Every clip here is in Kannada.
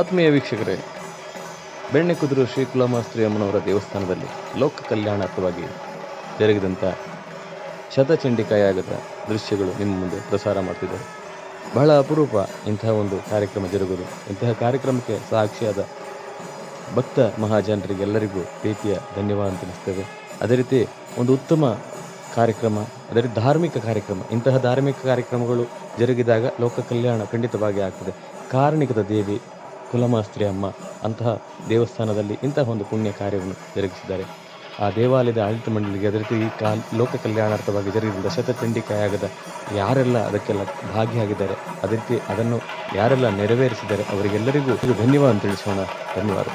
ಆತ್ಮೀಯ ವೀಕ್ಷಕರೇ ಬೆಣ್ಣೆಕುದುರು ಶ್ರೀ ಕುಲಮಾಸ್ತ್ರಿ ಅಮ್ಮನವರ ದೇವಸ್ಥಾನದಲ್ಲಿ ಲೋಕ ಕಲ್ಯಾಣಾರ್ಥವಾಗಿ ಜರುಗಿದಂಥ ಶತಚಂಡಿಕಾಯಾಗದ ದೃಶ್ಯಗಳು ನಿಮ್ಮ ಮುಂದೆ ಪ್ರಸಾರ ಮಾಡ್ತಿದ್ದಾರೆ ಬಹಳ ಅಪರೂಪ ಇಂತಹ ಒಂದು ಕಾರ್ಯಕ್ರಮ ಜರುಗುದು ಇಂತಹ ಕಾರ್ಯಕ್ರಮಕ್ಕೆ ಸಾಕ್ಷಿಯಾದ ಭಕ್ತ ಮಹಾಜನರಿಗೆಲ್ಲರಿಗೂ ಪ್ರೀತಿಯ ಧನ್ಯವಾದ ತಿಳಿಸ್ತೇವೆ. ಅದೇ ರೀತಿ ಒಂದು ಉತ್ತಮ ಕಾರ್ಯಕ್ರಮ, ಅದೇ ರೀತಿ ಧಾರ್ಮಿಕ ಕಾರ್ಯಕ್ರಮ, ಇಂತಹ ಧಾರ್ಮಿಕ ಕಾರ್ಯಕ್ರಮಗಳು ಜರುಗಿದಾಗ ಲೋಕ ಕಲ್ಯಾಣ ಖಂಡಿತವಾಗಿ ಆಗ್ತದೆ. ಕಾರ್ಣಿಕದ ದೇವಿ ಕುಲಮಾಸ್ತ್ರಿ ಅಮ್ಮ ಅಂತಹ ದೇವಸ್ಥಾನದಲ್ಲಿ ಇಂತಹ ಒಂದು ಪುಣ್ಯ ಕಾರ್ಯವನ್ನು ಜರುಗಿಸಿದ್ದಾರೆ. ಆ ದೇವಾಲಯದ ಆಡಳಿತ ಮಂಡಳಿಗೆ ಅದೇ ರೀತಿ ಈ ಕಾಲ್ ಲೋಕ ಕಲ್ಯಾಣಾರ್ಥವಾಗಿ ಜರುಗಿದ ಶತಚಂಡಿಕಾಯಾಗದ ಯಾರೆಲ್ಲ ಅದಕ್ಕೆಲ್ಲ ಭಾಗಿಯಾಗಿದ್ದಾರೆ ಅದೇ ರೀತಿ ಅದನ್ನು ಯಾರೆಲ್ಲ ನೆರವೇರಿಸಿದ್ದಾರೆ ಅವರಿಗೆಲ್ಲರಿಗೂ ಇದು ಧನ್ಯವಾದ ತಿಳಿಸೋಣ. ಧನ್ಯವಾದ.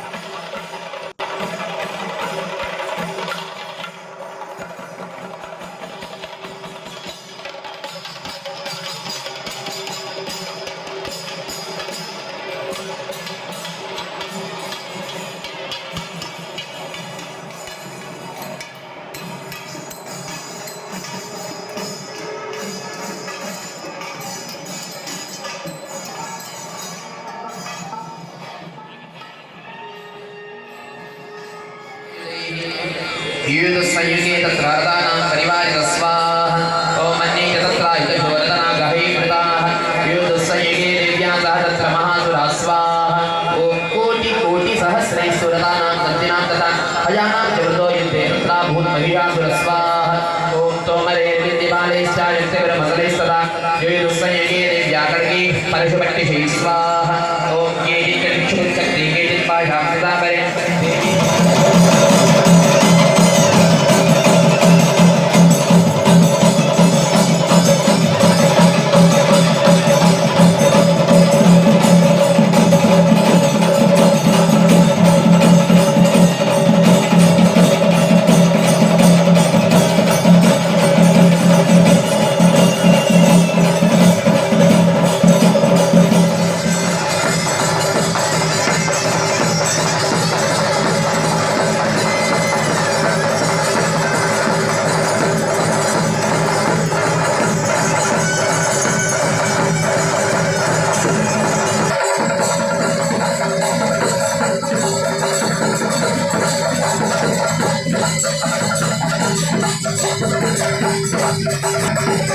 युयुधसंयुगे तत्र रतानां परिवारित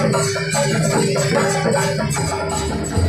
あし。